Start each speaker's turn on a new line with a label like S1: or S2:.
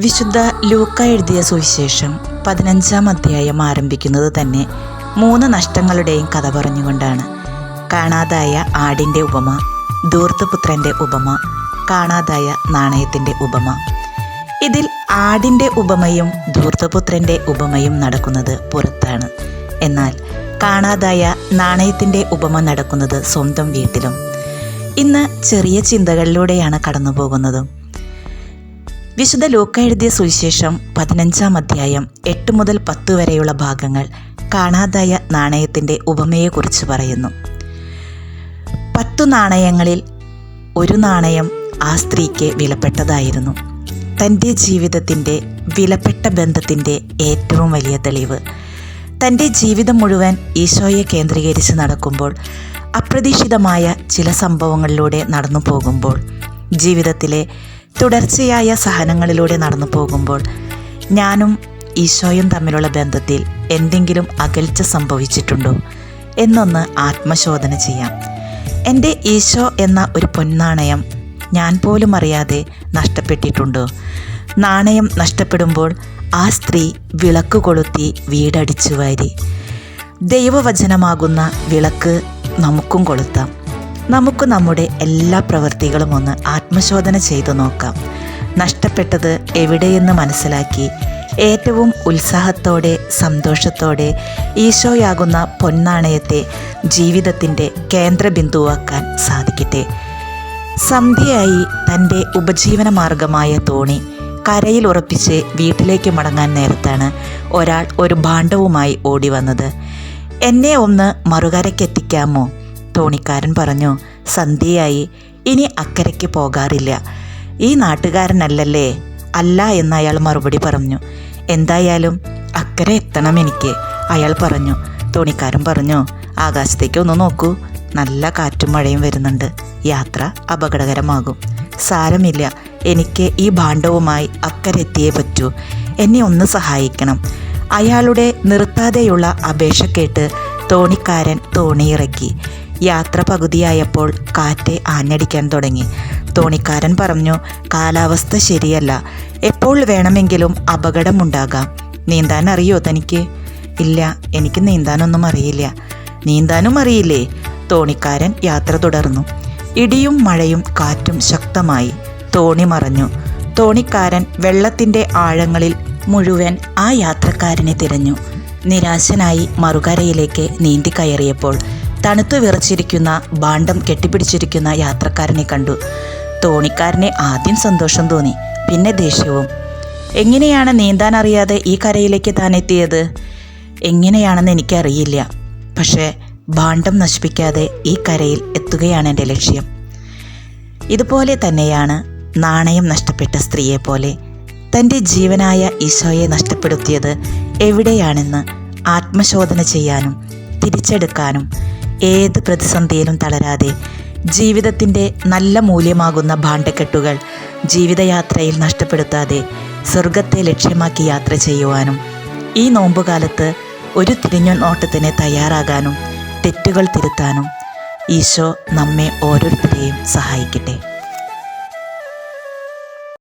S1: വിശുദ്ധ ലൂക്ക എഴുതിയ സുവിശേഷം പതിനഞ്ചാം അധ്യായം ആരംഭിക്കുന്നത് തന്നെ മൂന്ന് നഷ്ടങ്ങളുടെയും കഥ പറഞ്ഞുകൊണ്ടാണ്. കാണാതായ ആടിന്റെ ഉപമ ദൂർത്തപുത്രന്റെ ഉപമ കാണാതായ നാണയത്തിന്റെ ഉപമ. ഇതിൽ ആടിന്റെ ഉപമയും ധൂർത്തപുത്രന്റെ ഉപമയും നടക്കുന്നത് പുറത്താണ്. എന്നാൽ കാണാതായ നാണയത്തിന്റെ ഉപമ നടക്കുന്നത് സ്വന്തം വീട്ടിലും. ഇന്ന് ചെറിയ ചിന്തകളിലൂടെയാണ് കടന്നു പോകുന്നത് വിശുദ്ധ ലൂക്ക എഴുതിയ സുവിശേഷം പതിനഞ്ചാം അധ്യായം എട്ട് മുതൽ പത്ത് വരെയുള്ള ഭാഗങ്ങൾ കാണാതായ നാണയത്തിന്റെ ഉപമയെക്കുറിച്ച് പറയുന്നു. പത്തു നാണയങ്ങളിൽ ഒരു നാണയം ആ സ്ത്രീക്ക് വിലപ്പെട്ടതായിരുന്നു. തന്റെ ജീവിതത്തിന്റെ വിലപ്പെട്ട ബന്ധത്തിന്റെ ഏറ്റവും വലിയ തെളിവ്. തന്റെ ജീവിതം മുഴുവൻ ഈശോയെ കേന്ദ്രീകരിച്ച് നടക്കുമ്പോൾ അപ്രതീക്ഷിതമായ ചില സംഭവങ്ങളിലൂടെ നടന്നു പോകുമ്പോൾ ജീവിതത്തിലെ തുടർച്ചയായ സഹനങ്ങളിലൂടെ നടന്നു പോകുമ്പോൾ ഞാനും ഈശോയും തമ്മിലുള്ള ബന്ധത്തിൽ എന്തെങ്കിലും അകൽച്ച സംഭവിച്ചിട്ടുണ്ടോ? എന്നൊന്ന് ആത്മശോധന ചെയ്യാം. എന്റെ ഈശോ എന്ന ഒരു പൊന്നാണയം ഞാൻ പോലും അറിയാതെ നഷ്ടപ്പെട്ടിട്ടുണ്ടോ? നാണയം നഷ്ടപ്പെടുമ്പോൾ ആ സ്ത്രീ വിളക്ക് കൊളുത്തി വീടടിച്ചു വാരി. ദൈവവചനമാകുന്ന വിളക്ക് നമുക്കും കൊളുത്താം. നമുക്ക് നമ്മുടെ എല്ലാ പ്രവൃത്തികളും ഒന്ന് ആത്മശോധന ചെയ്തു നോക്കാം. നഷ്ടപ്പെട്ടത് എവിടെയെന്ന് മനസ്സിലാക്കി ഏറ്റവും ഉത്സാഹത്തോടെ സന്തോഷത്തോടെ ഈശോയാകുന്ന പൊന്നാണയത്തെ ജീവിതത്തിന്റെ കേന്ദ്രബിന്ദുവാക്കാൻ സാധിക്കട്ടെ. സന്ധ്യയായി തന്റെ ഉപജീവന മാർഗമായ തോണി കരയിൽ ഉറപ്പിച്ച് വീട്ടിലേക്ക് മടങ്ങാൻ നേരത്താണ് ഒരാൾ ഒരു ഭാണ്ഡവുമായി ഓടി വന്നത് എന്നെ ഒന്ന് മറുകരയ്ക്കെത്തിക്കാമോ? തോണിക്കാരൻ പറഞ്ഞു സന്ധ്യയായി. ഇനി അക്കരയ്ക്ക് പോകാറില്ല. ഈ നാട്ടുകാരനല്ലല്ലേ? അല്ല എന്ന് അയാൾ മറുപടി പറഞ്ഞു. എന്തായാലും അക്കരെ എത്തണം എനിക്ക് അയാൾ പറഞ്ഞു. തോണിക്കാരൻ പറഞ്ഞു ആകാശത്തേക്ക് ഒന്ന് നോക്കൂ. നല്ല കാറ്റും മഴയും വരുന്നുണ്ട്. യാത്ര അപകടകരമാകും. സാരമില്ല. എനിക്ക് ഈ ഭാണ്ഡവുമായി അക്കരെ എത്തിയേ പറ്റൂ. എന്നെ ഒന്ന് സഹായിക്കണം. അയാളുടെ നിർത്താതെയുള്ള അപേക്ഷ കേട്ട് തോണിക്കാരൻ തോണിയിറക്കി. യാത്ര പകുതിയായപ്പോൾ കാറ്റ് ആഞ്ഞടിക്കാൻ തുടങ്ങി. തോണിക്കാരൻ പറഞ്ഞു കാലാവസ്ഥ ശരിയല്ല. എപ്പോൾ വേണമെങ്കിലും അപകടമുണ്ടാകാം. നീന്താൻ അറിയോ തനിക്ക്? ഇല്ല എനിക്ക് നീന്താനൊന്നും അറിയില്ല. നീന്താനും അറിയില്ലേ? തോണിക്കാരൻ യാത്ര തുടർന്നു. ഇടിയും മഴയും കാറ്റും ശക്തമായി. തോണി മറഞ്ഞു. തോണിക്കാരൻ വെള്ളത്തിന്റെ ആഴങ്ങളിൽ മുഴുവൻ ആ യാത്രക്കാരനെ തിരഞ്ഞു. നിരാശനായി മറുകരയിലേക്ക് നീന്തി കയറിയപ്പോൾ തണുത്തു വിറച്ചിരിക്കുന്ന ഭാണ്ഡം കെട്ടിപ്പിടിച്ചിരിക്കുന്ന യാത്രക്കാരനെ കണ്ടു. തോണിക്കാരനെ ആദ്യം സന്തോഷം തോന്നി പിന്നെ ദേഷ്യവും. എങ്ങനെയാണ് നീന്താൻ അറിയാതെ ഈ കരയിലേക്ക് താൻ എത്തിയത്? എങ്ങനെയാണെന്ന് എനിക്കറിയില്ല. പക്ഷേ ഭാണ്ഡം നശിപ്പിക്കാതെ ഈ കരയിൽ എത്തുകയാണ് എന്റെ ലക്ഷ്യം. ഇതുപോലെ തന്നെയാണ് നാണയം നഷ്ടപ്പെട്ട സ്ത്രീയെ പോലെ. തന്റെ ജീവനായ ഈശോയെ നഷ്ടപ്പെടുത്തിയത് എവിടെയാണെന്ന് ആത്മശോധന ചെയ്യാനും തിരിച്ചെടുക്കാനും ഏത് പ്രതിസന്ധിയിലും തളരാതെ ജീവിതത്തിന്റെ നല്ല മൂല്യമാകുന്ന ഭാണ്ഡക്കെട്ടുകൾ ജീവിതയാത്രയിൽ നഷ്ടപ്പെടുത്താതെ സ്വർഗത്തെ ലക്ഷ്യമാക്കി യാത്ര ചെയ്യുവാനും ഈ നോമ്പുകാലത്ത് ഒരു തിരിഞ്ഞു നോട്ടത്തിന് തയ്യാറാകാനും തെറ്റുകൾ തിരുത്താനും ഈശോ നമ്മെ ഓരോരുത്തരെയും സഹായിക്കട്ടെ.